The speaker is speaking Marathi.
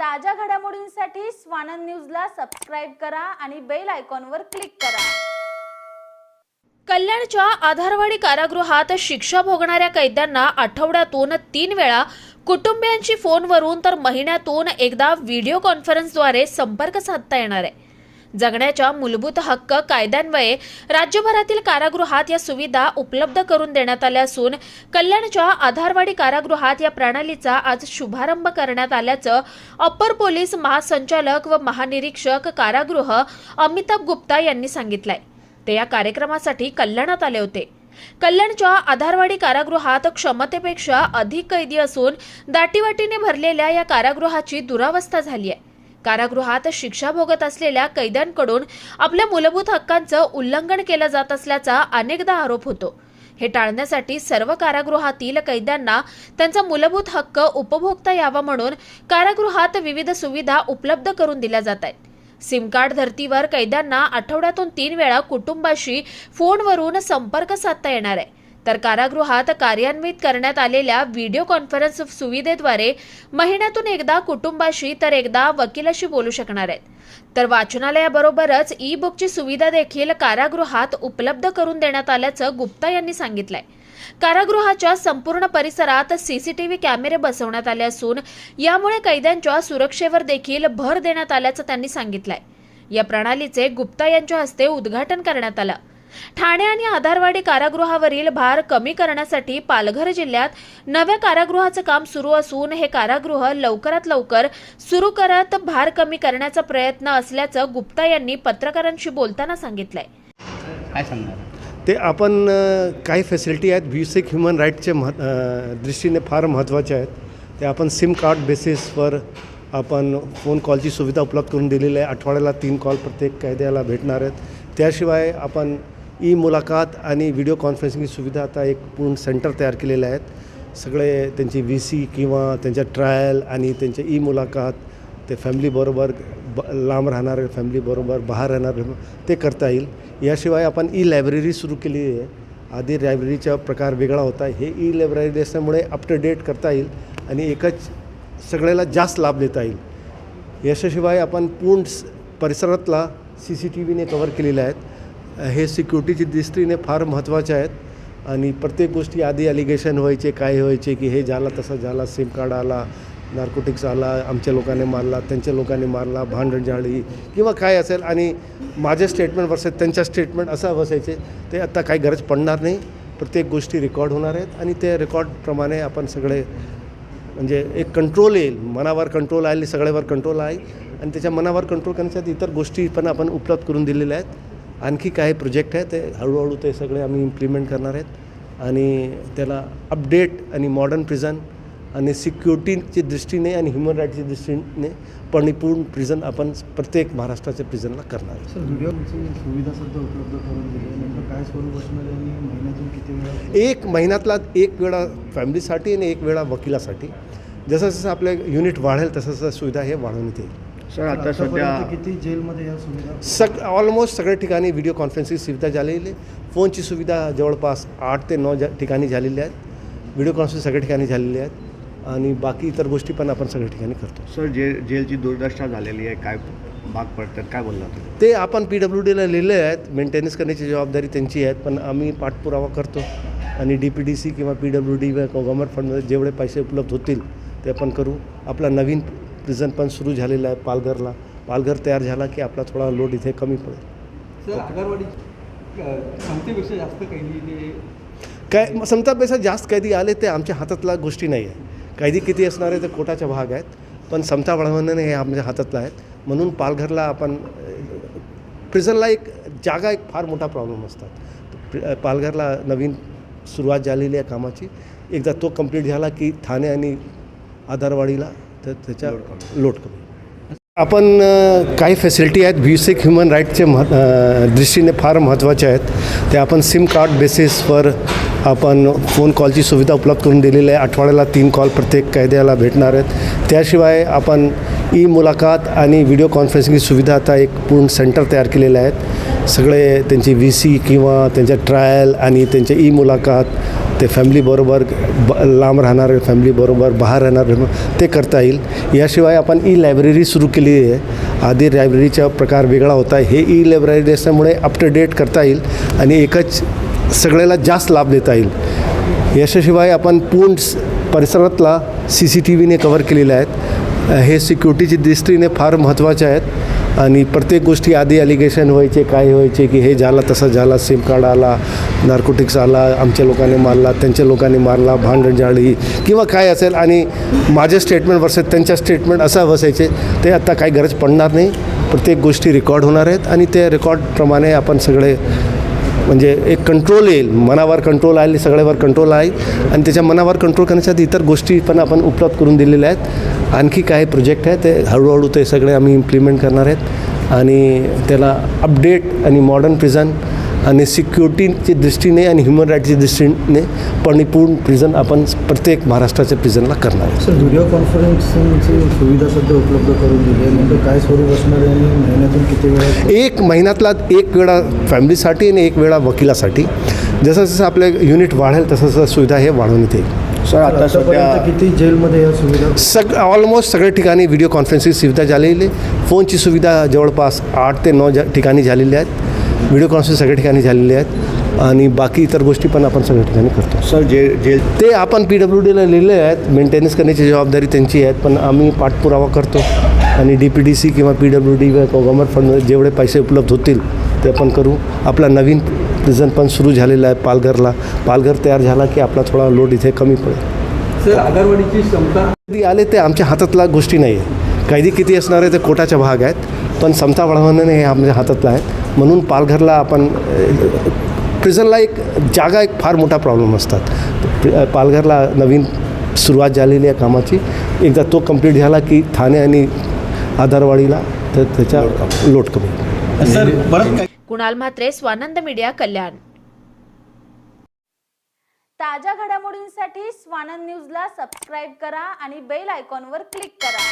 ताज्या घडामोडींसाठी स्वानंद न्यूजला सबस्क्राईब करा आणि बेल आयकॉनवर क्लिक करा. कल्याणच्या आधारवाडी कारागृहात शिक्षा भोगणाऱ्या कैद्यांना आठवड्यातून तीन वेळा कुटुंबियांची फोनवरून तर महिन्यातून एकदा व्हिडिओ कॉन्फरन्सद्वारे संपर्क साधता येणार आहे. जगण्याच्या मूलभूत हक्क कायद्यान्वये राज्यभरातील कारागृहात या सुविधा उपलब्ध करून देण्यात आल्या असून कल्याणच्या आधारवाडी कारागृहात या प्रणालीचा आज शुभारंभ करण्यात आल्याचं अप्पर पोलीस महासंचालक व महानिरीक्षक कारागृह अमिताभ गुप्ता यांनी सांगितलंय. ते या कार्यक्रमासाठी कल्याणात आले होते. कल्याणच्या आधारवाडी कारागृहात क्षमतेपेक्षा अधिक कैदी असून दाटीवाटीने भरलेल्या या कारागृहाची दुरावस्था झाली आहे कारागृहात शिक्षा भोगत असलेल्या कैद्यांकडून आपल्या मूलभूत हक्कांचं उल्लंघन केलं जात असल्याचा अनेकदा आरोप होतो. हे टाळण्यासाठी सर्व कारागृहातील कैद्यांना त्यांचा मूलभूत हक्क उपभोगता यावा म्हणून कारागृहात विविध सुविधा उपलब्ध करून दिल्या जात आहेत. सिम कार्ड धर्तीवर कैद्यांना आठवड्यातून तीन वेळा कुटुंबाशी फोनवरून संपर्क साधता येणार आहे. तर कारागृहात कार्यान्वित करण्यात आलेल्या व्हिडिओ कॉन्फरन्स सुविधेद्वारे महिन्यातून एकदा कुटुंबाशी तर एकदा वकिलाशी बोलू शकणार आहेत. तर वाचनालयाबरोबरच ई बुकची सुविधा देखील कारागृहात उपलब्ध करून देण्यात आल्याचं गुप्ता यांनी सांगितलंय. कारागृहाच्या संपूर्ण परिसरात सीसीटीव्ही कॅमेरे बसवण्यात आले असून यामुळे कैद्यांच्या सुरक्षेवर देखील भर देण्यात आल्याचं त्यांनी सांगितलंय. या प्रणालीचे गुप्ता यांच्या हस्ते उद्घाटन करण्यात आलं. ठाणे आणि आधारवाडी कारागृहावरील भार कमी करण्यासाठी पालघर जिल्ह्यात नव्या कारागृहाचं काम सुरू असून हे कारागृह लवकरात लवकर सुरू करत भार कमी करण्याचा प्रयत्न असल्याचं गुप्ता यांनी पत्रकारांशी बोलताना सांगितलंय. काय सांगणार? ते आपण काही फॅसिलिटी आहेत. बेसिक ह्युमन राईटचे मह दृष्टीने फार महत्त्वाचे आहेत. ते आपण सिम कार्ड बेसिसवर आपण फोन कॉलची सुविधा उपलब्ध करून दिलेली आहे. आठवड्याला तीन कॉल प्रत्येक कैद्याला भेटणार आहेत. त्याशिवाय आपण ई मुलाखत आणि व्हिडिओ कॉन्फरन्सिंगची सुविधा आता एक पूर्ण सेंटर तयार केलेले आहेत. सगळे त्यांची व्ही सी किंवा त्यांच्या ट्रायल आणि त्यांच्या ई मुलाखत ते फॅमिलीबरोबर ब लांब राहणारे फॅमिलीबरोबर बाहेर राहणार ते करता येईल. याशिवाय आपण ई लायब्ररी सुरू केली आहे. आधी लायब्ररीचा प्रकार वेगळा होता. हे ई लायब्ररी असल्यामुळे अप टू डेट करता येईल आणि एकच सगळ्याला जास्त लाभ देता येईल. याच्याशिवाय आपण पूर्ण परिसरातला सी सी टी व्हीने कवर केलेल्या आहेत. हे सिक्युरिटीची दृष्टीने फार महत्त्वाचे आहेत. आणि प्रत्येक गोष्टी आधी ॲलिगेशन व्हायचे काय व्हायचे की हे झाला तसं झाला सिम कार्ड आला नार्कोटिक्स आला आमच्या लोकांनी मारला त्यांच्या लोकांनी मारला भांडण झाली किंवा काय असेल. आणि माझे स्टेटमेंट वर्सेस त्यांच्या स्टेटमेंट असं बसायचे ते आता काही गरज पडणार नाही. प्रत्येक गोष्टी रेकॉर्ड होणार आहेत आणि ते रेकॉर्डप्रमाणे आपण सगळे म्हणजे एक कंट्रोल येईल. मनावर कंट्रोल आले सगळ्यावर कंट्रोल आहे. आणि त्याच्या मनावर कंट्रोल करण्यासाठी इतर गोष्टी पण आपण उपलब्ध करून दिलेल्या आहेत. आणखी काही प्रोजेक्ट आहेत ते हळूहळू ते सगळे आम्ही इम्प्लिमेंट करणार आहेत. आणि त्याला अपडेट आणि मॉडर्न प्रिझन आणि सिक्युरिटीची दृष्टीने आणि ह्युमन राईटच्या दृष्टीने परिपूर्ण प्रिझन आपण प्रत्येक महाराष्ट्राच्या प्रिझनला करणार आहे. आहे आहे? एक महिन्यातला एक वेळा फॅमिलीसाठी आणि एक वेळा वकिलासाठी. जसं जसं आपले युनिट वाढेल तसं तसं सुविधा हे वाढवण्यात येईल. सर आता सध्या किती जेलमध्ये या सुविधा? सग ऑलमोस्ट सगळ्या ठिकाणी व्हिडिओ कॉन्फरन्सिंग सुविधा झालेली आहे. फोनची सुविधा जवळपास आठ ते नऊ ठिकाणी झालेली आहेत. व्हिडिओ कॉन्फरन्स सगळ्या ठिकाणी झालेली आहेत. आणि बाकी इतर गोष्टी पण आपण सगळ्या ठिकाणी करतो. सर जे जेलची दुर्दशा झालेली आहे काय भाग पडतात काय बोलला ते आपण पी डब्ल्यू डीला लिहिलेले आहेत. मेंटेनन्स करण्याची जबाबदारी त्यांची आहे. पण आम्ही पाठपुरावा करतो. आणि डी पी डी सी किंवा पी डब्ल्यू डी गव्हर्नमेंट फंडमध्ये जेवढे पैसे उपलब्ध होतील ते आपण करू. आपला नवीन प्रिझन पण सुरू झालेला आहे पालघरला. पालघर तयार झाला की आपला थोडा लोड इथे कमी पडेल. क्षमतेपेक्षा जास्त कैदी काय जास्त कैदी आले ते आमच्या हातातला गोष्टी नाही आहे. कैदी किती असणार आहे ते कोटाचा भाग आहेत पण समता वाढवणं हे आमच्या हातातला आहेत म्हणून पालघरला आपण प्रिझनला एक जागा एक फार मोठा प्रॉब्लेम असतात. पालघरला नवीन सुरुवात झालेली आहे कामाची. एकदा तो कंप्लीट झाला की ठाणे आणि आधारवाडीला तर त्याच्या लोट कमी. आपण काही फॅसिलिटी आहेत. बेसिक ह्युमन राईटचे मह दृष्टीने फार महत्त्वाचे आहेत. ते आपण सिम कार्ड बेसिसवर आपण फोन कॉलची सुविधा उपलब्ध करून दिलेली आहे. आठवड्याला तीन कॉल प्रत्येक कैद्याला भेटणार आहेत. त्याशिवाय आपण ई मुलाकात आणि व्हिडिओ कॉन्फरन्सिंगची सुविधा आता एक पूर्ण सेंटर तयार केलेले आहेत. सगळे त्यांची व्ही सी किंवा त्यांच्या ट्रायल आणि त्यांच्या ई मुलाखत ते फॅमिलीबरोबर ब लांब राहणारे फॅमिलीबरोबर बाहेर राहणार ते करता येईल. याशिवाय आपण ई लायब्ररी सुरू केली आहे. आधी लायब्ररीचा प्रकार वेगळा होता. हे ई लायब्ररी असल्यामुळे अप टू डेट करता येईल आणि एकच सगळ्याला जास्त लाभ देता येईल. याच्याशिवाय आपण पूर्ण परिसरातला सी सी टी व्हीने कव्हर केलेले आहेत. हे सिक्युरिटीची दृष्टीने फार महत्त्वाचे आहेत. आणि प्रत्येक गोष्टी आधी अलिगेशन व्हायचे काय व्हायचे की हे झालं तसं झालं सिम कार्ड आला नार्कोटिक्स आला आमच्या लोकांनी मारला त्यांच्या लोकांनी मारला भांडण जाळी किंवा काय असेल. आणि माझे स्टेटमेंट वर्सेस त्यांच्या स्टेटमेंट असं बसायचे ते आता काही गरज पडणार नाही. प्रत्येक गोष्टी रेकॉर्ड होणार आहेत आणि ते रेकॉर्डप्रमाणे आपण सगळे म्हणजे एक कंट्रोल येईल. मनावर कंट्रोल आहे सगळ्यावर कंट्रोल आहे. आणि त्याच्या मनावर कंट्रोल करण्यासाठी इतर गोष्टी पण आपण उपलब्ध करून दिलेल्या आहेत. आणखी काही प्रोजेक्ट आहे ते हळूहळू ते सगळे आम्ही इम्प्लिमेंट करणार आहेत. आणि त्याला अपडेट आणि मॉडर्न प्रिझन आणि सिक्युरिटीच्या दृष्टीने आणि ह्युमन राईटच्या दृष्टीने परिपूर्ण प्रिझन आपण प्रत्येक महाराष्ट्राच्या प्रिझनला करणार आहे. सर व्हिडिओ कॉन्फरन्सिंगची सुविधा सध्या उपलब्ध करून दिली आहे. काय स्वरूप असणार आहे आणि महिन्यातून किती वेळा? एक महिन्यातला एक वेळा फॅमिलीसाठी आणि एक वेळा वकिलासाठी. जसं जसं आपलं युनिट वाढेल तसं तसं सुविधा हे वाढवण्यात येईल सर आता सध्या किती जेलमध्ये या सुविधा? सग ऑलमोस्ट सगळ्या ठिकाणी व्हिडिओ कॉन्फरन्सिंग सुविधा झालेली आहे. फोनची सुविधा जवळपास आठ ते नऊ ठिकाणी झालेली आहेत. व्हिडिओ कॉन्फरन्स सगळ्या ठिकाणी झालेली आहेत आणि बाकी इतर गोष्टी पण आपण सगळ्या ठिकाणी करतो. सर जे जे ते आपण पी डब्ल्यू डीला लिहिले आहेत. मेंटेनन्स करण्याची जबाबदारी त्यांची आहे पण आम्ही पाठपुरावा करतो. आणि डी पी डी सी किंवा P W D government fund जेवढे पैसे उपलब्ध होतील ते आपण करू. आपला नवीन प्रिझन पण सुरू झालेला आहे पालघरला. पालघर तयार झाला की आपला थोडा लोड इथे कमी पडेल. सर आगारवाडीची क्षमता कधी आले ते आमच्या हातातला गोष्टी नाही आहे कैदी किती असणार आहे ते कोटाच्या भाग आहेत. पण समता वाढवणं हे आमच्या हातातलं आहे. म्हणून पालघरला आपण प्रिझनला एक जागा एक फार मोठा प्रॉब्लेम असतात. पालघरला नवीन सुरुवात झालेली आहे कामाची. एकदा तो कंप्लीट झाला की ठाणे आणि आधारवाडीला तर त्याचा लोट कमी. कुणाल म्हात्रे स्वानंद मीडिया कल्याण. ताज्या घडामोडींसाठी स्वानंद न्यूजला सबस्क्राईब करा आणि बेल आयकॉनवर क्लिक करा.